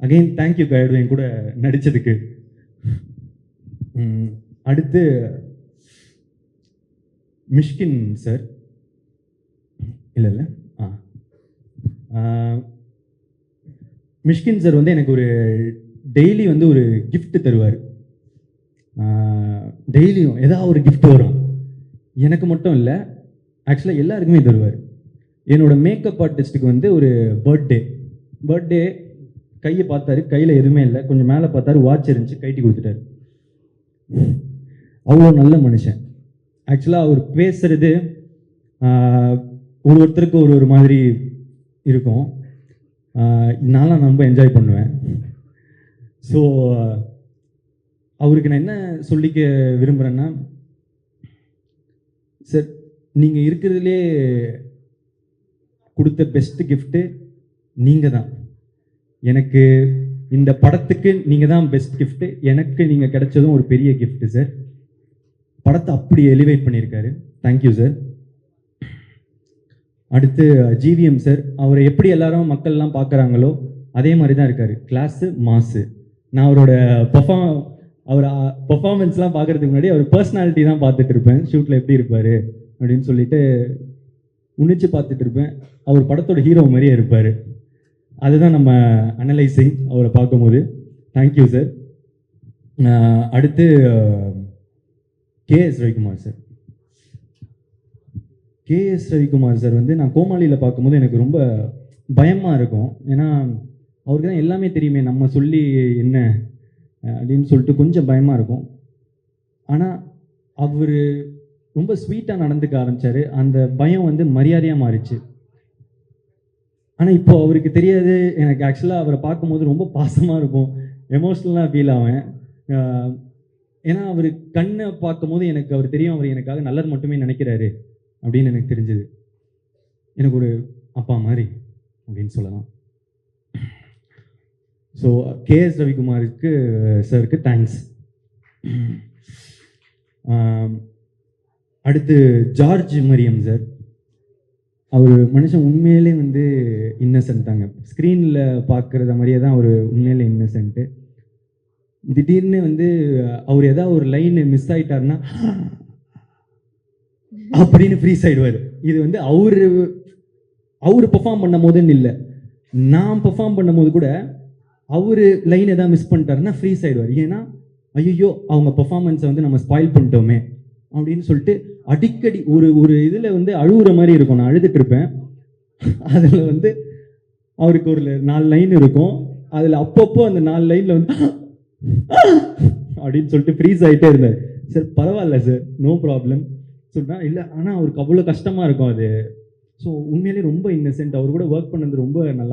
Again thank you guide என் கூட நடித்ததுக்கு அடுத்து Mysskin sir இல்லை இல்லை. ஆ. மிஷ்கின் சார் வந்து எனக்கு ஒரு டெய்லி வந்து ஒரு கிஃப்ட் தருவார். டெய்லியும் ஏதாவது ஒரு கிஃப்ட் வரும். எனக்கு மட்டும் இல்லை ஆக்சுவலாக எல்லாருக்குமே தருவார். என்னோடய மேக்கப் ஆர்டிஸ்ட்டுக்கு வந்து ஒரு பர்த்டே பர்த்டே கையை பார்த்தாரு கையில் எதுவுமே இல்லை. கொஞ்சம் மேலே பார்த்தாரு வாட்ச் இருந்துச்சு கைட்டி கொடுத்துட்டாரு. அவ்வளோ நல்ல மனுஷன். ஆக்சுவலாக அவர் பேசுறது ஒரு ஒருத்தருக்கு ஒரு ஒரு மாதிரி இருக்கும். நான்லாம் ரொம்ப என்ஜாய் பண்ணுவேன். ஸோ அவருக்கு நான் என்ன சொல்லிக்க விரும்புகிறேன்னா சார் நீங்கள் இருக்கிறதுலே கொடுத்த பெஸ்ட்டு கிஃப்ட்டு நீங்கள் தான் எனக்கு இந்த படத்துக்கு நீங்கள் தான் பெஸ்ட் கிஃப்ட்டு எனக்கு நீங்கள் கிடைச்சதும் ஒரு பெரிய கிஃப்ட்டு சார் படத்தை அப்படி எலிவேட் பண்ணியிருக்காரு. தேங்க்யூ சார் அடுத்து ஜிவிஎம் சார் அவரை எப்படி எல்லாரும் மக்கள்லாம் பார்க்குறாங்களோ அதே மாதிரி தான் இருக்காரு. கிளாஸு மாஸு நான் அவரோட பர்ஃபார்ம் அவர் பர்ஃபார்மன்ஸ்லாம் பார்க்கறதுக்கு முன்னாடி அவர் பர்சனாலிட்டி தான் பார்த்துட்டு இருப்பேன் ஷூட்டில் எப்படி இருப்பார் அப்படின்னு சொல்லிட்டு உன்னிச்சு பார்த்துட்டு இருப்பேன் அவர் படத்தோட ஹீரோ மாதிரியே இருப்பார். அதுதான் நம்ம அனலைசிங் அவரை பார்க்கும்போது. தேங்க்யூ சார் அடுத்து KS Ravikumar sir K S Ravikumar sir வந்து நான் கோமாளியில் பார்க்கும்போது எனக்கு ரொம்ப பயமாக இருக்கும். ஏன்னா அவருக்கு தான் எல்லாமே தெரியுமே நம்ம சொல்லி என்ன அப்படின்னு சொல்லிட்டு கொஞ்சம் பயமாக இருக்கும். ஆனால் அவர் ரொம்ப ஸ்வீட்டாக நடந்துக்க ஆரம்பித்தார் அந்த பயம் வந்து மரியாதையாக மாறிச்சு. ஆனால் இப்போ அவருக்கு தெரியாது. எனக்கு ஆக்சுவலாக அவரை பார்க்கும்போது ரொம்ப பாசமாக இருக்கும். எமோஷ்னலாக ஃபீல் ஆவேன். ஏன்னா அவர் கண்ணை பார்க்கும்போது எனக்கு அவர் தெரியும் அவர் எனக்காக நல்லது மட்டுமே நினைக்கிறாரு அப்படின்னு எனக்கு தெரிஞ்சது. எனக்கு ஒரு அப்பா மாதிரி அப்படின்னு சொல்லலாம். ஸோ கேஎஸ் ரவிக்குமாருக்கு சாருக்கு தேங்க்ஸ் அடுத்து ஜார்ஜ் மரியம் சார் அவர் மனுஷன் உண்மையிலே வந்து இன்னசென்ட் தாங்க. ஸ்க்ரீனில் பார்க்குறத மாதிரியே தான் அவர் உண்மையிலே இன்னசென்ட்டு திடீர்னு வந்து அவர் ஏதாவது ஒரு லைன் மிஸ் ஆயிட்டாருன்னா அப்படின்னு ஃப்ரீஸ் ஆயிடுவார். இது வந்து அவரு அவர் பெர்ஃபார்ம் பண்ணும் போதுன்னு இல்லை. நான் பெர்ஃபார்ம் பண்ணும்போது கூட அவர் லைன் ஏதாவது மிஸ் பண்ணிட்டாருன்னா ஃப்ரீஸ் ஆயிடுவார். ஏன்னா ஐயோ அவங்க பெர்ஃபார்மன்ஸை வந்து நம்ம ஸ்பாயில் பண்ணிட்டோமே. அப்படின்னு சொல்லிட்டு அடிக்கடி ஒரு ஒரு இதில் வந்து அழுகுற மாதிரி இருக்கும். நான் அழுதுட்டு இருப்பேன். அதில் வந்து அவருக்கு ஒரு நாலு லைன் இருக்கும். அதில் அப்பப்போ அந்த நாலு லைனில் வந்து அப்படின்னு சொல்லிட்டு ஃப்ரீஸ் ஆகிட்டே இருந்தார் சார் பரவாயில்ல சார் நோ ப்ராப்ளம் சொல்லிட்டா இல்லை ஆனால் அவருக்கு அவ்வளோ கஷ்டமாக இருக்கும் அது. ஸோ உண்மையிலேயே ரொம்ப இன்னசென்ட் அவர் கூட ஒர்க் பண்ணது ரொம்ப நல்லா